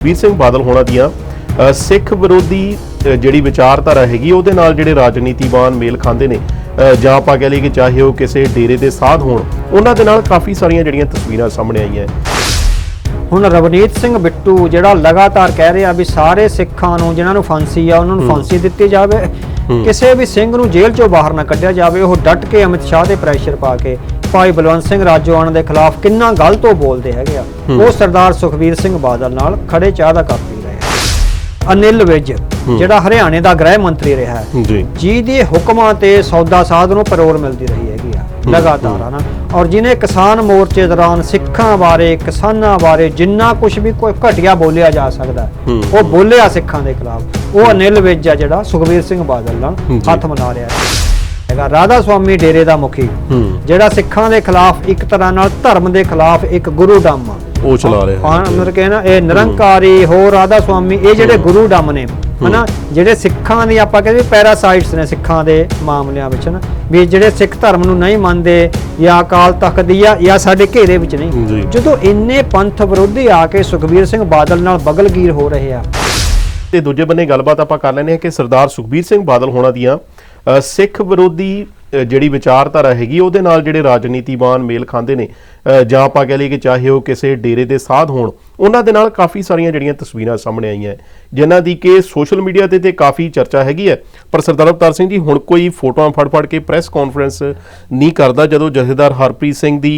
ਵੀਰ ਸਿੰਘ ਬਾਦਲ ਹੋਣਾ ਦੀਆਂ ਸਿੱਖ ਵਿਰੋਧੀ ਜਿਹੜੀ ਵਿਚਾਰਧਾਰਾ ਹੈਗੀ ਉਹਦੇ ਨਾਲ ਜਿਹੜੇ ਰਾਜਨੀਤੀਵਾਨ ਮੇਲ ਖਾਂਦੇ ਨੇ ਜਾਂ ਆਪਾਂ ਕਹਿ ਲਈਏ ਕਿ ਚਾਹੇ ਉਹ ਕਿਸੇ ਡੇਰੇ ਦੇ ਸਾਧ ਹੋਣ ਉਹਨਾਂ ਦੇ ਨਾਲ ਕਾਫੀ ਸਾਰੀਆਂ ਜਿਹੜੀਆਂ ਤਸਵੀਰਾਂ ਸਾਹਮਣੇ ਆਈਆਂ ਹੁਣ ਰਵਨੀਤ ਸਿੰਘ ਬਿੱਟੂ ਜਿਹੜਾ ਲਗਾਤਾਰ ਕਹਿ ਰਿਹਾ ਵੀ ਸਾਰੇ ਸਿੱਖਾਂ ਨੂੰ ਜਿਨ੍ਹਾਂ ਨੂੰ ਫਾਂਸੀ ਆ ਉਹਨਾਂ ਨੂੰ ਫਾਂਸੀ ਦਿੱਤੀ ਜਾਵੇ। ਕਿਸੇ ਵੀ ਸਿੰਘ ਨੂੰ ਜੇਲ੍ਹ ਚੋਂ ਬਾਹਰ ਨਾ ਕੱਢਿਆ ਜਾਵੇ ਉਹ ਡਟ ਕੇ ਅਮਿਤ ਸ਼ਾਹ ਦੇ ਪ੍ਰੈਸ਼ਰ ਪਾ ਕੇ ਭਾਈ ਬਲਵੰਤ ਸਿੰਘ ਰਾਜੋਆਣ ਦੇ ਖਿਲਾਫ ਕਿੰਨਾ ਗਲਤ ਉਹ ਬੋਲਦੇ ਹੈਗੇ ਆ। ਉਹ ਸਰਦਾਰ ਸੁਖਬੀਰ ਸਿੰਘ ਬਾਦਲ ਨਾਲ ਖੜੇ ਚਾਹ ਦਾ ਕੱਪ ਪੀ ਰਹੇ ਆ। ਅਨਿਲ ਵਿਜ ਜਿਹੜਾ ਹਰਿਆਣੇ ਦਾ ਗ੍ਰਹਿ ਮੰਤਰੀ ਰਿਹਾ ਹੈ ਜੀ। ਜਿਹਦੇ ਹੁਕਮਾਂ ਤੇ ਸੌਦਾ ਸਾਧ ਨੂੰ ਪੈਰੋਲ ਮਿਲਦੀ ਰਹੀ ਹੈਗੀ ਆ ਲਗਾਤਾਰ ਹਨਾ ਔਰ ਜਿਨੇ ਕਿਸਾਨ ਮੋਰਚੇ ਦੌਰਾਨ ਸਿੱਖਾਂ ਬਾਰੇ ਕਿਸਾਨਾਂ ਬਾਰੇ ਜਿੰਨਾ ਕੁਝ ਵੀ ਕੋਈ ਘਟਿਆ ਬੋਲਿਆ ਜਾ ਸਕਦਾ ਹੈ, ਹੂੰ। ਉਹ ਬੋਲਿਆ ਸਿੱਖਾਂ ਦੇ ਖਿਲਾਫ। ਉਹ ਅਨਿਲ ਵਿਜ ਆ ਜਿਹੜਾ ਸੁਖਬੀਰ ਸਿੰਘ ਬਾਦਲ ਨਾਲ। ਹੱਥ ਮਿਲਾ ਰਿਹਾ ਹੈਗਾ ਰਾਧਾ ਸੁਆਮੀ ਡੇਰੇ ਦਾ ਮੁਖੀ। ਜਿਹੜਾ ਸਿੱਖਾਂ ਦੇ ਖਿਲਾਫ ਇੱਕ ਤਰ੍ਹਾਂ ਨਾਲ ਧਰਮ ਦੇ ਖਿਲਾਫ ਇੱਕ ਗੁਰੂ ਡੰਮ ਆ। ਉਹ ਚਲਾ ਰਿਹਾ। ਹਾਂ ਮਤਲਬ ਕਿ ਨਾ ਇਹ ਨਿਰੰਕਾਰੀ ਹੋ। ਰਾਧਾ ਸੁਆਮੀ ਇਹ ਜਿਹੜੇ ਗੁਰੂ ਡੰਮ ਨੇ ਹਨਾ ਜਿਹੜੇ ਸਿੱਖਾਂ ਦੀ ਆਪਾਂ ਕਹਿੰਦੇ ਪੈਰਾਸਾਈਟਸ ਨੇ ਸਿੱਖਾਂ ਦੇ ਮਾਮਲਿਆਂ ਵਿੱਚ ਨਾ ਵੀ ਜਿਹੜੇ ਸਿੱਖ ਧਰਮ ਨੂੰ ਨਹੀਂ ਮੰਨਦੇ ਜਾਂ ਅਕਾਲ ਤਖਤ ਦੀ ਜਾਂ ਜਾਂ ਸਾਡੇ ਘੇਰੇ ਵਿੱਚ। ਨਹੀਂ। ਜਦੋਂ ਇੰਨੇ ਪੰਥ ਵਿਰੋਧੀ ਆ ਕੇ ਸੁਖਬੀਰ ਸਿੰਘ ਬਾਦਲ ਨਾਲ ਬਗਲਗੀਰ ਹੋ ਰਹੇ ਆ। ਤੇ ਦੂਜੇ ਬੰਨੇ ਗੱਲਬਾਤ ਆਪਾਂ ਕਰ ਲੈਂਦੇ ਹਾਂ ਕਿ ਸਰਦਾਰ ਸੁਖਬੀਰ ਸਿੰਘ ਬਾਦਲ ਹੋਣਾ ਦੀਆਂ ਸਿੱਖ ਵਿਰੋਧੀ ਜਿਹੜੀ ਵਿਚਾਰਧਾਰਾ ਹੈਗੀ, ਉਹਦੇ ਨਾਲ ਜਿਹੜੇ ਰਾਜਨੀਤੀਵਾਨ ਮੇਲ ਖਾਂਦੇ ਨੇ ਜਾਂ ਆਪਾਂ ਕਹਿ ਲਈਏ ਕਿ ਚਾਹੇ ਉਹ ਕਿਸੇ ਡੇਰੇ ਦੇ ਸਾਧ ਹੋਣ ਉਹਨਾਂ ਦੇ ਨਾਲ ਕਾਫੀ ਸਾਰੀਆਂ ਜਿਹੜੀਆਂ ਤਸਵੀਰਾਂ ਸਾਹਮਣੇ ਆਈਆਂ ਜਿਨ੍ਹਾਂ ਦੀ ਕਿ ਸੋਸ਼ਲ ਮੀਡੀਆ ਤੇ ਤੇ ਕਾਫੀ ਚਰਚਾ ਹੈਗੀ ਹੈ। ਪਰ ਸਰਦਾਰ ਅਵਤਾਰ ਸਿੰਘ ਜੀ ਹੁਣ ਕੋਈ ਫੋਟੋਆਂ ਫੜ ਫੜ ਕੇ ਪ੍ਰੈਸ ਕਾਨਫਰੰਸ ਨਹੀਂ ਕਰਦਾ ਜਦੋਂ ਜਥੇਦਾਰ ਹਰਪ੍ਰੀਤ ਸਿੰਘ ਦੀ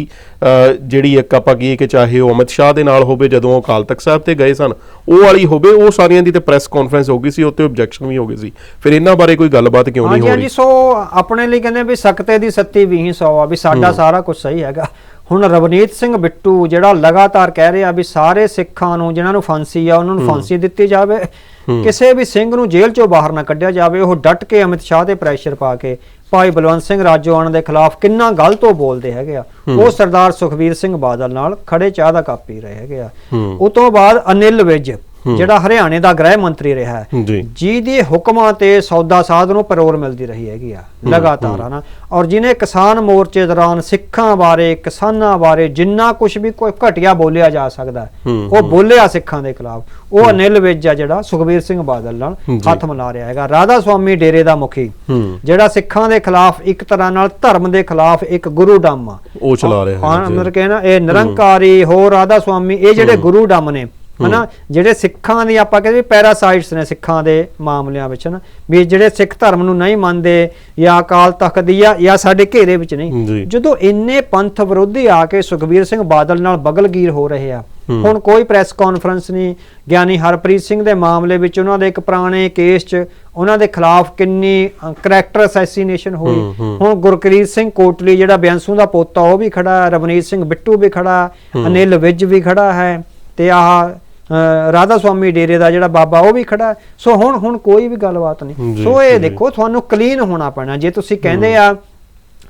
ਜਿਹੜੀ ਇੱਕ ਆਪਾਂ ਕਹੀਏ ਕਿ ਚਾਹੇ ਉਹ ਅਮਿਤ ਸ਼ਾਹ ਦੇ ਨਾਲ ਹੋਵੇ ਜਦੋਂ ਉਹ ਅਕਾਲ ਤਖਤ ਸਾਹਿਬ ਤੇ ਗਏ ਸਨ ਉਹ ਵਾਲੀ ਹੋਵੇ ਉਹ ਸਾਰੀਆਂ ਦੀ ਤੇ ਪ੍ਰੈਸ ਕਾਨਫਰੰਸ ਹੋ ਗਈ ਸੀ ਉੱਤੇ ਆਬਜੈਕਸ਼ਨ ਵੀ ਹੋ ਗਈ ਸੀ। ਫਿਰ ਇਹਨਾਂ ਬਾਰੇ ਕੋਈ ਗੱਲਬਾਤ ਕਿਉਂ ਨਹੀਂ ਹਾਂਜੀ ਹੋ ਹਾਂਜੀ ਰਹੀ? ਸੋ ਆਪਣੇ ਲਈ ਕਹਿੰਦੇ ਵੀ ਸਕਤੇ ਦੀ ਸੱਤੀ ਵੀ ਸੌ ਆ ਵੀ ਸਾਡਾ ਸਾਰਾ ਕੁਝ ਸਹੀ ਹੈਗਾ। ਹੁਣ ਰਵਨੀਤ ਸਿੰਘ ਬਿੱਟੂ ਜਿਹੜਾ ਲਗਾਤਾਰ ਕਹਿ ਰਿਹਾ ਵੀ ਸਾਰੇ ਸਿੱਖਾਂ ਨੂੰ ਜਿਨ੍ਹਾਂ ਨੂੰ ਫਾਂਸੀ ਆ ਉਹਨਾਂ ਨੂੰ ਫਾਂਸੀ ਦਿੱਤੀ ਜਾਵੇ। ਕਿਸੇ ਵੀ ਸਿੰਘ ਨੂੰ ਜੇਲ੍ਹ ਚੋਂ ਬਾਹਰ ਨਾ ਕੱਢਿਆ ਜਾਵੇ ਉਹ ਡਟ ਕੇ ਅਮਿਤ ਸ਼ਾਹ ਦੇ ਪ੍ਰੈਸ਼ਰ ਪਾ ਕੇ ਭਾਈ ਬਲਵੰਤ ਸਿੰਘ ਰਾਜੋਆਣ ਦੇ ਖਿਲਾਫ ਕਿੰਨਾ ਗਲਤ ਉਹ ਬੋਲਦੇ ਹੈਗੇ ਆ। ਉਹ ਸਰਦਾਰ ਸੁਖਬੀਰ ਸਿੰਘ ਬਾਦਲ ਨਾਲ ਖੜੇ ਚਾਹ ਦਾ ਕੱਪ ਰਹੇ ਹੈਗੇ ਆ। ਉਹ ਤੋਂ ਬਾਅਦ ਅਨਿਲ ਵਿਜ ਜਿਹੜਾ ਹਰਿਆਣੇ ਦਾ ਗ੍ਰਹਿ ਮੰਤਰੀ ਰਿਹਾ ਹੈ। ਜੀ। ਜਿਹਦੇ ਹੁਕਮਾਂ ਤੇ ਸੌਦਾ ਸਾਧ ਨੂੰ ਪੈਰੋਲ ਮਿਲਦੀ ਰਹੀ ਹੈਗੀ ਆ ਲਗਾਤਾਰ ਹਨਾ। ਔਰ ਜਿਨੇ ਕਿਸਾਨ ਮੋਰਚੇ ਦੌਰਾਨ ਸਿੱਖਾਂ ਬਾਰੇ ਕਿਸਾਨਾਂ ਬਾਰੇ ਜਿੰਨਾ ਕੁਝ ਵੀ ਕੋਈ ਘਟਿਆ ਬੋਲਿਆ ਜਾ ਸਕਦਾ ਉਹ ਬੋਲਿਆ ਸਿੱਖਾਂ ਦੇ ਖਿਲਾਫ। ਉਹ ਅਨਿਲ ਵਿਜ ਆ ਜਿਹੜਾ ਸੁਖਬੀਰ ਸਿੰਘ ਬਾਦਲ ਨਾਲ। ਹੱਥ ਮਿਲਾ ਰਿਹਾ ਹੈਗਾ ਰਾਧਾ ਸੁਆਮੀ ਡੇਰੇ ਦਾ ਮੁਖੀ। ਜਿਹੜਾ ਸਿੱਖਾਂ ਦੇ ਖਿਲਾਫ ਇੱਕ ਤਰ੍ਹਾਂ ਨਾਲ ਧਰਮ ਦੇ ਖਿਲਾਫ ਇੱਕ ਗੁਰੂ ਡੰਮ ਉਹ ਚਲਾ ਰਿਹਾ ਹਾਂ। ਮਤਲਬ ਕਿ ਨਾ ਇਹ ਨਿਰੰਕਾਰੀ ਹੋ ਰਾਧਾ ਸੁਆਮੀ ਇਹ ਜਿਹੜੇ ਗੁਰੂ ਡੰਮ ਨੇ ਹਨਾ? ਜਿਹੜੇ ਸਿੱਖਾਂ ਦੀ ਆਪਾਂ ਕਹਿੰਦੇ ਪੈਰਾਸਾਈਟਸ ਨੇ ਸਿੱਖਾਂ ਦੇ ਮਾਮਲਿਆਂ ਵਿੱਚ ਨਾ ਵੀ ਜਿਹੜੇ ਸਿੱਖ ਧਰਮ ਨੂੰ ਨਹੀਂ ਮੰਨਦੇ ਜਾਂ ਅਕਾਲ ਤਖਤ ਦੀ ਜਾਂ ਜਾਂ ਸਾਡੇ ਘੇਰੇ ਵਿੱਚ। ਨਹੀਂ। ਜਦੋਂ ਇੰਨੇ ਪੰਥ ਵਿਰੋਧੀ ਆ ਕੇ ਸੁਖਬੀਰ ਸਿੰਘ ਬਾਦਲ ਨਾਲ ਬਗਲਗੀਰ ਹੋ ਰਹੇ ਆ ਹੁਣ ਕੋਈ ਪ੍ਰੈਸ ਕਾਨਫਰੰਸ ਨਹੀਂ ਗਿਆਨੀ ਹਰਪ੍ਰੀਤ ਸਿੰਘ ਦੇ ਮਾਮਲੇ ਵਿੱਚ ਉਹਨਾਂ ਦੇ ਇੱਕ ਪੁਰਾਣੇ ਕੇਸ 'ਚ ਉਹਨਾਂ ਦੇ ਖਿਲਾਫ ਕਿੰਨੀ ਕਰੈਕਟਰ ਅਸੈਸੀਨੇਸ਼ਨ ਹੋਈ। ਹੁਣ ਗੁਰਕਰੀਤ ਸਿੰਘ ਕੋਟਲੀ ਜਿਹੜਾ ਬਿਆੰਸੂ ਦਾ ਪੋਤਾ ਉਹ ਵੀ ਖੜਾ ਰਵਨੀਤ ਸਿੰਘ ਬਿੱਟੂ ਵੀ ਖੜਾ ਅਨਿਲ ਵਿਜ ਵੀ ਖੜਾ ਹੈ ਤੇ ਆਹ ਰਾਧਾ ਸੁਆਮੀ ਡੇਰੇ ਦਾ ਜਿਹੜਾ ਬਾਬਾ ਉਹ ਵੀ ਖੜਾ। ਸੋ ਹੁਣ ਹੁਣ ਕੋਈ ਵੀ ਗੱਲਬਾਤ ਨਹੀਂ। ਸੋ ਇਹ। ਦੇਖੋ ਤੁਹਾਨੂੰ ਕਲੀਨ ਹੋਣਾ ਪੈਣਾ। ਜੇ ਤੁਸੀਂ ਕਹਿੰਦੇ ਆ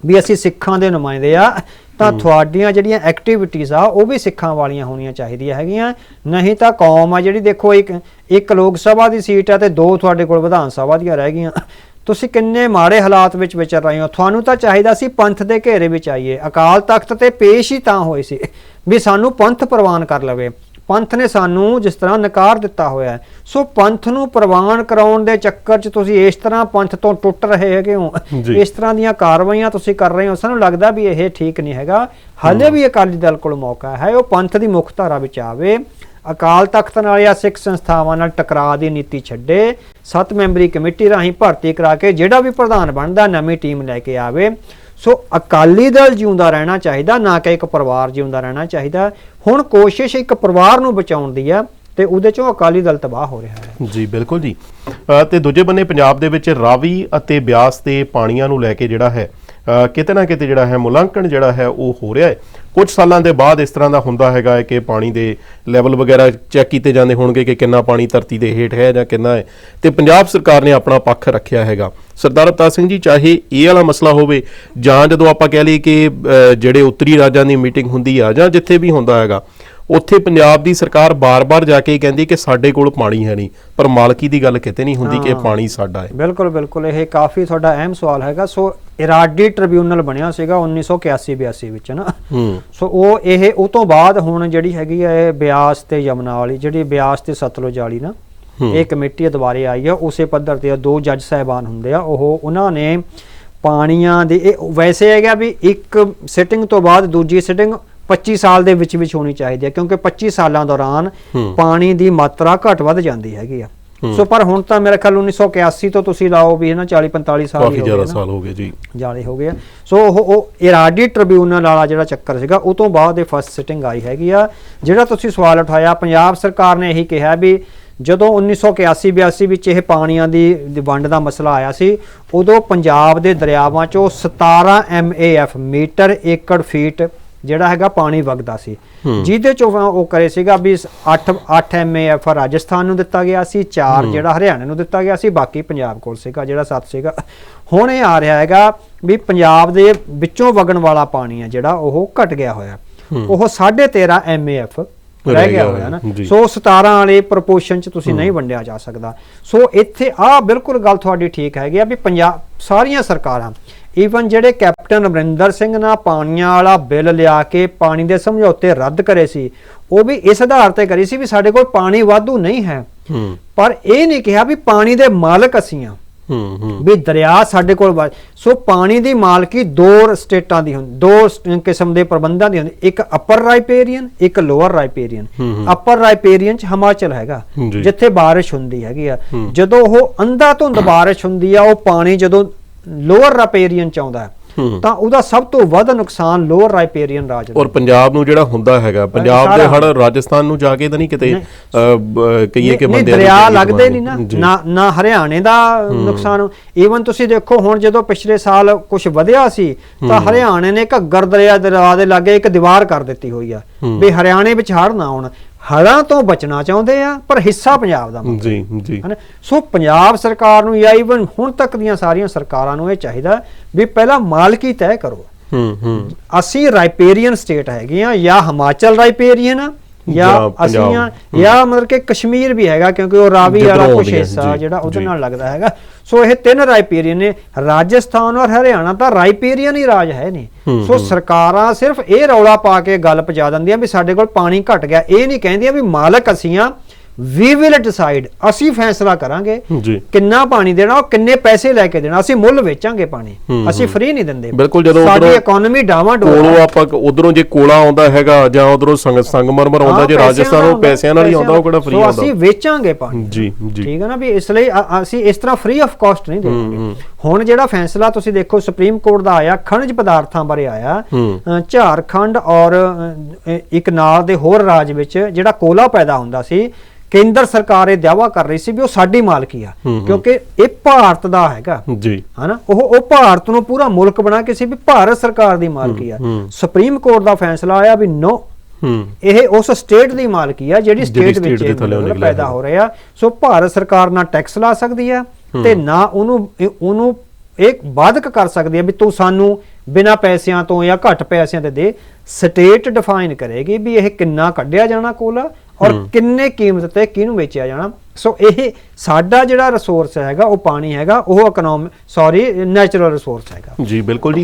ਵੀ ਅਸੀਂ ਸਿੱਖਾਂ ਦੇ ਨੁਮਾਇੰਦੇ ਆ ਤਾਂ ਤੁਹਾਡੀਆਂ ਜਿਹੜੀਆਂ ਐਕਟੀਵਿਟੀਜ਼ ਆ ਉਹ ਵੀ ਸਿੱਖਾਂ ਵਾਲੀਆਂ ਹੋਣੀਆਂ ਚਾਹੀਦੀਆਂ ਹੈਗੀਆਂ। ਨਹੀਂ ਤਾਂ ਕੌਮ ਆ ਜਿਹੜੀ ਦੇਖੋ ਇੱਕ ਇੱਕ ਲੋਕ ਸਭਾ ਦੀ ਸੀਟ ਆ ਤੇ ਦੋ ਤੁਹਾਡੇ ਕੋਲ ਵਿਧਾਨ ਸਭਾ ਦੀਆਂ ਰਹਿ ਗਈਆਂ। ਤੁਸੀਂ ਕਿੰਨੇ ਮਾੜੇ ਹਾਲਾਤ ਵਿੱਚ ਵਿਚਰ ਰਹੇ ਹੋ। ਤੁਹਾਨੂੰ ਤਾਂ ਚਾਹੀਦਾ ਸੀ ਪੰਥ ਦੇ ਘੇਰੇ ਵਿੱਚ ਆਈਏ। ਅਕਾਲ ਤਖਤ ਤੇ ਪੇਸ਼ ਹੀ ਤਾਂ ਹੋਏ ਸੀ। ਵੀ ਸਾਨੂੰ ਪੰਥ ਪ੍ਰਵਾਨ ਕਰ ਲਵੇ। ਪੰਥ ਨੇ ਸਾਨੂੰ ਜਿਸ ਤਰ੍ਹਾਂ ਨਕਾਰ ਦਿੱਤਾ ਹੋਇਆ ਹੈ ਸੋ ਪੰਥ ਨੂੰ ਪ੍ਰਵਾਨ ਕਰਾਉਣ ਦੇ ਚੱਕਰ 'ਚ ਤੁਸੀਂ ਇਸ ਤਰ੍ਹਾਂ ਪੰਥ ਤੋਂ ਟੁੱਟ ਰਹੇ ਹੈਗੇ ਹੋ। ਇਸ ਤਰ੍ਹਾਂ ਦੀਆਂ ਕਾਰਵਾਈਆਂ ਤੁਸੀਂ ਕਰ ਰਹੇ ਹੋ ਸਾਨੂੰ ਲੱਗਦਾ ਵੀ ਇਹ ਠੀਕ ਨਹੀਂ ਹੈਗਾ। ਹਾਲੇ ਵੀ ਅਕਾਲੀ ਦਲ ਕੋਲ ਮੌਕਾ ਹੈ ਉਹ ਪੰਥ ਦੀ ਮੁੱਖ ਧਾਰਾ ਵਿੱਚ ਆਵੇ। ਅਕਾਲ ਤਖਤ ਨਾਲ ਜਾਂ ਸਿੱਖ ਸੰਸਥਾਵਾਂ ਨਾਲ ਟਕਰਾਅ ਦੀ ਨੀਤੀ ਛੱਡੇ ਸੱਤ ਮੈਂਬਰੀ ਕਮੇਟੀ ਰਾਹੀਂ ਭਰਤੀ ਕਰਾ ਕੇ ਜਿਹੜਾ ਵੀ ਪ੍ਰਧਾਨ ਬਣਦਾ ਨਵੀਂ ਟੀਮ ਲੈ ਕੇ ਆਵੇ। ਸੋ ਅਕਾਲੀ ਦਲ ਜਿਉਂਦਾ ਰਹਿਣਾ ਚਾਹੀਦਾ ਨਾ ਕਿ ਇੱਕ ਪਰਿਵਾਰ ਜਿਉਂਦਾ ਰਹਿਣਾ ਚਾਹੀਦਾ। ਹੁਣ ਕੋਸ਼ਿਸ਼ ਇੱਕ ਪਰਿਵਾਰ ਨੂੰ ਬਚਾਉਣ ਦੀ ਹੈ ਤੇ ਉਹਦੇ ਚੋਂ ਅਕਾਲੀ ਦਲ ਤਬਾਹ ਹੋ ਰਿਹਾ ਹੈ। ਜੀ ਬਿਲਕੁਲ ਜੀ। ਅ, ਤੇ ਦੂਜੇ ਬੰਨੇ ਪੰਜਾਬ ਦੇ ਵਿੱਚ ਰਾਵੀ ਅਤੇ ਬਿਆਸ ਤੇ ਪਾਣੀਆਂ ਨੂੰ ਲੈ ਕੇ ਜਿਹੜਾ ਹੈ ਕਿਤੇ ਨਾ ਕਿਤੇ ਜਿਹੜਾ ਹੈ ਮੁਲਾਂਕਣ ਜਿਹੜਾ ਹੈ ਉਹ ਹੋ ਰਿਹਾ ਹੈ। ਕੁਝ ਸਾਲਾਂ ਦੇ ਬਾਅਦ ਇਸ ਤਰ੍ਹਾਂ ਦਾ ਹੁੰਦਾ ਹੈਗਾ ਹੈ ਕਿ ਪਾਣੀ ਦੇ ਲੈਵਲ ਵਗੈਰਾ ਚੈੱਕ ਕੀਤੇ ਜਾਂਦੇ ਹੋਣਗੇ ਕਿ ਕਿੰਨਾ ਪਾਣੀ ਧਰਤੀ ਦੇ ਹੇਠ ਹੈ ਜਾਂ ਕਿੰਨਾ ਹੈ। ਤੇ ਪੰਜਾਬ ਸਰਕਾਰ ਨੇ ਆਪਣਾ ਪੱਖ ਰੱਖਿਆ ਹੈਗਾ। ਸਰਦਾਰ ਅਵਤਾਰ ਸਿੰਘ ਜੀ, ਚਾਹੇ ਇਹ ਵਾਲਾ ਮਸਲਾ ਹੋਵੇ ਜਾਂ ਜਦੋਂ ਆਪਾਂ ਕਹਿ ਲਈਏ ਕਿ ਜਿਹੜੇ ਉੱਤਰੀ ਰਾਜਾਂ ਦੀ ਮੀਟਿੰਗ ਹੁੰਦੀ ਆ ਜਾਂ ਜਿੱਥੇ ਵੀ ਹੁੰਦਾ ਹੈਗਾ ਉੱਥੇ ਪੰਜਾਬ ਦੀ ਸਰਕਾਰ ਬਾਰ-ਬਾਰ ਜਾ ਕੇ ਕਹਿੰਦੀ ਕਿ ਸਾਡੇ ਕੋਲ ਪਾਣੀ ਹੈ ਨਹੀਂ ਪਰ ਮਾਲਕੀ ਦੀ ਗੱਲ ਕਿਤੇ ਨਹੀਂ ਹੁੰਦੀ ਕਿ ਇਹ। ਪਾਣੀ ਸਾਡਾ ਹੈ। ਬਿਲਕੁਲ ਬਿਲਕੁਲ ਇਹ ਕਾਫੀ ਤੁਹਾਡਾ ਅਹਿਮ ਸਵਾਲ ਹੈਗਾ। ਸੋ ਇਰਾਡੀ ਟ੍ਰਿਬਿਊਨਲ ਬਣਿਆ ਸੀਗਾ 1981 82 ਵਿੱਚ ਨਾ? ਸੋ ਉਹ ਇਹ ਉਹ ਤੋਂ ਬਾਅਦ ਹੁਣ ਜਿਹੜੀ ਹੈਗੀ ਹੈ ਇਹ ਬਿਆਸ ਤੇ ਯਮਨਾ ਵਾਲੀ ਜਿਹੜੀ ਬਿਆਸ ਤੇ ਸਤਲੁਜ ਵਾਲੀ ਨਾ। ਇਹ ਕਮੇਟੀ ਦੁਬਾਰੇ ਆਈ ਆ ਉਸੇ ਪੱਧਰ ਤੇ ਆ, ਦੋ ਜੱਜ ਸਾਹਿਬਾਨ ਹੁੰਦੇ ਆ। ਉਹ ਉਹਨਾਂ ਨੇ ਪਾਣੀਆਂ ਦੇ ਇਹ ਵੈਸੇ ਹੈਗਾ ਵੀ ਇੱਕ ਸਿਟਿੰਗ ਤੋਂ ਬਾਅਦ ਦੂਜੀ ਸਿਟਿੰਗ 25 ਸਾਲ ਦੇ ਵਿੱਚ ਵਿੱਚ ਹੋਣੀ ਚਾਹੀਦੀ ਹੈ ਕਿਉਂਕਿ 25 ਸਾਲਾਂ ਦੌਰਾਨ ਹੂੰ। ਪਾਣੀ ਦੀ ਮਾਤਰਾ ਘਟ ਵੱਧ ਜਾਂਦੀ ਹੈਗੀ ਆ ਹੂੰ। ਸੋ ਪਰ ਹੁਣ ਤਾਂ ਮੇਰੇ ਖਿਆਲ 1981 ਤੋਂ ਤੁਸੀਂ ਲਾਓ ਵੀ ਇਹਨਾਂ 40 45 ਸਾਲ ਹੀ ਕਾਫੀ ਹੋ ਜ਼ਿਆਦਾ ਗਏ। ਸਾਲ ਹੋ ਗਏ ਜੀ ਜਾਲੇ ਹੋ ਗਏ ਸੋ ਉਹ ਉਹ ਇਰਾਡੀ ਟ੍ਰਿਬਿਊਨਲ ਵਾਲਾ ਜਿਹੜਾ ਚੱਕਰ ਸੀਗਾ ਉਹ ਤੋਂ ਬਾਅਦ ਇਹ ਫਸਟ ਸਿਟਿੰਗ ਆਈ ਹੈਗੀ ਆ ਜਿਹੜਾ ਤੁਸੀਂ ਸਵਾਲ ਉਠਾਇਆ ਪੰਜਾਬ ਸਰਕਾਰ ਨੇ ਇਹੀ ਕਿਹਾ ਵੀ ਜਦੋਂ 1981 82 ਵਿੱਚ ਇਹ ਪਾਣੀਆਂ ਦੀ ਦੀ ਵੰਡ ਦਾ ਮਸਲਾ ਆਇਆ ਸੀ ਉਦੋਂ ਪੰਜਾਬ ਦੇ ਦਰਿਆਵਾਂ ਚੋਂ 17 MAF ਮੀਟਰ ਏਕੜ ਫੀਟ ਜਿਹੜਾ ਹੈਗਾ ਪਾਣੀ ਵਗਦਾ ਸੀ। ਜਿਹਦੇ ਚੋਂ ਉਹ ਕਰੇ ਸੀਗਾ ਵੀ 8 8 MAF ਰਾਜਸਥਾਨ ਨੂੰ ਦਿੱਤਾ ਗਿਆ ਸੀ 4 ਜਿਹੜਾ ਹਰਿਆਣਾ ਨੂੰ ਦਿੱਤਾ ਗਿਆ ਸੀ ਬਾਕੀ ਪੰਜਾਬ ਕੋਲ ਸੀਗਾ ਜਿਹੜਾ 7 ਸੀਗਾ। ਹੁਣ ਇਹ ਆ ਰਿਹਾ ਹੈਗਾ ਵੀ ਪੰਜਾਬ ਦੇ ਵਿੱਚੋਂ ਵਗਣ ਵਾਲਾ ਪਾਣੀ ਹੈ ਜਿਹੜਾ ਉਹ ਘਟ ਗਿਆ ਹੋਇਆ। ਉਹ 13.5 MAF ਰਹਿ ਗਿਆ ਹੋਇਆ ਨਾ। ਸੋ 17 ਵਾਲੇ ਪ੍ਰੋਪੋਰਸ਼ਨ ਚ ਤੁਸੀਂ ਨਹੀਂ ਵੰਡਿਆ ਜਾ ਸਕਦਾ। ਸੋ ਇੱਥੇ ਆ ਬਿਲਕੁਲ ਗੱਲ ਤੁਹਾਡੀ ਠੀਕ ਹੈਗੀ ਆ ਵੀ ਪੰਜਾਬ ਸਾਰੀਆਂ ਸਰਕਾਰਾਂ ਈਵਨ ਜਿਹੜੇ ਕੈਪਟਨ ਅਮਰਿੰਦਰ ਸਿੰਘ ਨਾਲ ਪਾਣੀਆਂ ਵਾਲਾ ਬਿੱਲ ਲਿਆ ਕੇ ਪਾਣੀ ਦੇ ਸਮਝੌਤੇ ਰੱਦ ਕਰੇ ਸੀ ਉਹ ਵੀ ਇਸ ਆਧਾਰ ਤੇ ਕਰੀ ਸੀ ਵੀ ਸਾਡੇ ਕੋਲ ਪਾਣੀ ਵਾਧੂ ਨਹੀਂ ਹੈ। ਪਰ ਇਹ ਨਹੀਂ ਕਿਹਾ ਵੀ ਪਾਣੀ ਦੇ ਮਾਲਕ ਅਸੀਂ ਆ ਵੀ ਦਰਿਆ ਸਾਡੇ ਕੋਲ ਸੋ ਪਾਣੀ ਦੀ ਮਾਲਕੀ ਦੋ ਸਟੇਟਾਂ ਦੀ ਹੁੰਦੀ ਦੋ ਕਿਸਮ ਦੇ ਪ੍ਰਬੰਧਾਂ ਦੀ ਹੁੰਦੀ ਇੱਕ ਅਪਰ ਰਾਈਪੇਰੀਅਨ ਇੱਕ ਲੋਅਰ ਰਾਈਪੇਰੀਅਨ। ਅਪਰ ਰਾਈਪੇਰੀਅਨ ਚ ਹਿਮਾਚਲ ਹੈਗਾ। ਜਿੱਥੇ ਬਾਰਿਸ਼ ਹੁੰਦੀ ਹੈਗੀ ਆ। ਜਦੋਂ ਉਹ ਅੰਧਾ ਧੁੰਦ ਬਾਰਿਸ਼ ਹੁੰਦੀ ਆ ਉਹ ਪਾਣੀ ਜਦੋਂ ਲੋਅਰ ਰਾਈਪੇਰੀਅਨ ਚ ਆਉਂਦਾ। ਤਾਂ ਉਹਦਾ ਸਭ ਤੋਂ ਵੱਧ ਨੁਕਸਾਨ ਲੋਅਰ ਰਾਈਪੇਰੀਅਨ ਰਾਜ ਦਾ ਔਰ ਪੰਜਾਬ ਨੂੰ ਜਿਹੜਾ ਹੁੰਦਾ ਹੈਗਾ ਪੰਜਾਬ ਦੇ ਹੜ ਰਾਜਸਥਾਨ ਨੂੰ ਜਾ ਕੇ ਤਾਂ ਨਹੀਂ ਕਿਤੇ ਕਹੀਏ ਕਿ ਬੰਦੇ ਦਰਿਆ ਲੱਗਦੇ ਨਹੀਂ ਨਾ ਨਾ ਹਰਿਆਣੇ ਦਾ ਨੁਕਸਾਨ। ਈਵਨ ਤੁਸੀਂ ਦੇਖੋ ਹੁਣ ਜਦੋਂ ਪਿਛਲੇ ਸਾਲ ਕੁਝ ਵਧਿਆ ਸੀ ਤਾਂ ਹਰਿਆਣੇ ਨੇ ਘੱਗਰ ਦਰਿਆ ਦੇ ਲਾਗੇ ਇੱਕ ਦੀਵਾਰ ਕਰ ਦਿੱਤੀ ਹੋਈ ਆ। ਵੀ ਹਰਿਆਣੇ ਵਿੱਚ ਹੜ੍ਹ ਨਾ ਆਉਣ। ਹੜ੍ਹਾਂ ਤੋਂ ਬਚਣਾ ਚਾਹੁੰਦੇ ਆ ਪਰ ਹਿੱਸਾ ਪੰਜਾਬ ਦਾ ਮੰਗਦੇ ਜੀ ਜੀ। ਹਨਾ? ਸੋ ਪੰਜਾਬ ਸਰਕਾਰ ਨੂੰ ਜਾਂ ਈਵਨ ਹੁਣ ਤੱਕ ਦੀਆਂ ਸਾਰੀਆਂ ਸਰਕਾਰਾਂ ਨੂੰ ਇਹ ਚਾਹੀਦਾ ਵੀ ਪਹਿਲਾਂ ਮਾਲਕੀ ਤੈਅ ਕਰੋ। ਹੂੰ ਹੂੰ। ਅਸੀਂ ਰਾਈਪੇਰੀਅਨ ਸਟੇਟ ਹੈਗੇ ਆ ਜਾਂ ਹਿਮਾਚਲ ਰਾਈਪੇਰੀਅਨ ਆ ਜਾਂ ਅਸੀਂ ਆ। ਜਾਂ ਮਤਲਬ ਕਿ ਕਸ਼ਮੀਰ ਵੀ ਹੈਗਾ ਕਿਉਂਕਿ ਉਹ ਰਾਵੀ ਵਾਲਾ ਕੁਛ ਹਿੱਸਾ ਜਿਹੜਾ ਉਹਦੇ। ਨਾਲ ਲੱਗਦਾ ਹੈਗਾ ਸੋ ਇਹ ਤਿੰਨ ਰਾਈਪੇਰੀਅਨ ਨੇ ਰਾਜਸਥਾਨ ਔਰ ਹਰਿਆਣਾ ਤਾਂ ਰਾਈਪੇਰੀਅਨ ਹੀ ਰਾਜ ਹੈ ਨੇ ਸੋ ਸਰਕਾਰਾਂ ਸਿਰਫ ਇਹ ਰੌਲਾ ਪਾ ਕੇ ਗੱਲ ਪਜਾ ਦਿੰਦੀਆਂ ਵੀ ਸਾਡੇ ਕੋਲ ਪਾਣੀ ਘਟ ਗਿਆ ਇਹ ਨਹੀਂ ਕਹਿੰਦੀਆਂ ਵੀ ਮਾਲਕ ਅਸੀਂ ਆ ਵੀ ਵਿਲ ਡਿਸਾਈਡ ਅਸੀਂ ਫੈਸਲਾ ਕਰਾਂਗੇ ਜੀ। ਕਿੰਨਾ ਪਾਣੀ ਦੇਣਾ ਉਹ ਕਿੰਨੇ ਪੈਸੇ ਲੈ ਕੇ ਦੇਣਾ। ਅਸੀਂ ਮੁੱਲ ਵੇਚਾਂਗੇ ਪਾਣੀ। ਅਸੀਂ। ਫ੍ਰੀ ਨਹੀਂ ਦਿੰਦੇ। ਬਿਲਕੁਲ, ਜਦੋਂ ਸਾਡੀ ਇਕਨੋਮੀ ਡਾਵਾਂ ਡੋਲ ਕੋਲੋਂ ਆਪਾਂ ਉਧਰੋਂ ਜੇ ਕੋਲਾ ਆਉਂਦਾ ਹੈਗਾ ਜਾਂ ਉਧਰੋਂ ਸੰਗ ਸੰਗਮਰਮਰ ਆਉਂਦਾ ਜੇ ਰਾਜਸਥਾਨੋਂ ਪੈਸਿਆਂ ਨਾਲ ਹੀ ਆਉਂਦਾ ਉਹ ਕਿਹੜਾ ਫ੍ਰੀ ਸੋ ਆਉਂਦਾ? ਅਸੀਂ ਵੇਚਾਂਗੇ ਪਾਣੀ। ਜੀ ਜੀ। ਠੀਕ ਹੈ ਨਾ ਵੀ ਇਸ ਲਈ ਅਸੀਂ ਇਸ ਤਰ੍ਹਾਂ ਫ੍ਰੀ ਆਫ ਕਾਸਟ ਨਹੀਂ ਦੇਵਾਂਗੇ। ਹੁਣ ਜਿਹੜਾ ਫੈਸਲਾ ਤੁਸੀਂ ਦੇਖੋ ਸੁਪਰੀਮ ਕੋਰਟ ਦਾ ਆਇਆ ਖਣਿਜ ਪਦਾਰਥਾਂ ਬਾਰੇ ਆਇਆ। ਝਾਰਖੰਡ ਔਰ ਇੱਕ ਨਾਲ ਦੇ ਹੋਰ ਰਾਜ ਵਿੱਚ ਜਿਹੜਾ ਕੋਲਾ ਪੈਦਾ ਹੁੰਦਾ ਸੀ ਕੇਂਦਰ ਸਰਕਾਰ ਇਹ ਦਾਅਵਾ ਕਰ ਰਹੀ ਸੀ ਵੀ ਉਹ ਸਾਡੀ ਮਾਲਕੀ ਆ ਹੂੰ, ਹੂੰ। ਕਿਉਂਕਿ ਇਹ ਭਾਰਤ ਦਾ ਹੈਗਾ। ਜੀ। ਹਨਾ? ਉਹ ਉਹ ਭਾਰਤ ਨੂੰ ਪੂਰਾ ਮੁਲਕ ਬਣਾ ਕੇ ਸੀ ਵੀ ਭਾਰਤ ਸਰਕਾਰ ਦੀ ਮਾਲਕੀ ਆ। ਹੂੰ। ਸੁਪਰੀਮ ਕੋਰਟ ਦਾ ਫੈਸਲਾ ਆਇਆ ਵੀ ਨੋ ਹੂੰ। ਇਹ ਉਸ ਸਟੇਟ ਦੀ ਮਾਲਕੀ ਆ ਜਿਹੜੀ ਸਟੇਟ ਵਿੱਚ ਇਹ ਪੈਦਾ ਹੈ। ਹੋ ਰਿਹਾ। ਸੋ ਭਾਰਤ ਸਰਕਾਰ ਨਾ ਟੈਕਸ ਲਾ ਸਕਦੀ ਆ ਤੇ ਨਾ ਉਹਨੂੰ ਇਹ- ਉਹਨੂੰ ਇੱਕ ਬਾਧਕ ਕਰ ਸਕਦੀ ਆ ਵੀ ਤੂੰ ਸਾਨੂੰ ਬਿਨਾ ਪੈਸਿਆਂ ਤੋਂ ਜਾਂ ਘੱਟ ਪੈਸਿਆਂ ਤੇ ਦੇ ਸਟੇਟ ਡਿਫਾਈਨ ਕਰੇਗੀ ਵੀ ਇਹ ਕਿੰਨਾ ਕੱਢਿਆ ਜਾਣਾ ਕੋਲਾ ਔਰ ਕਿੰਨੇ ਕੀਮਤ ਤੇ ਕਿਹਨੂੰ ਵੇਚਿਆ ਜਾਣਾ? ਸੋ ਇਹ ਸਾਡਾ ਜਿਹੜਾ ਰਿਸੋਰਸ ਹੈਗਾ ਉਹ ਪਾਣੀ ਹੈਗਾ ਉਹ ਇਕਨੋਮਿਕ ਸੌਰੀ ਨੈਚੁਰਲ ਰਿਸੋਰਸ ਹੈਗਾ। ਜੀ ਬਿਲਕੁਲ ਜੀ।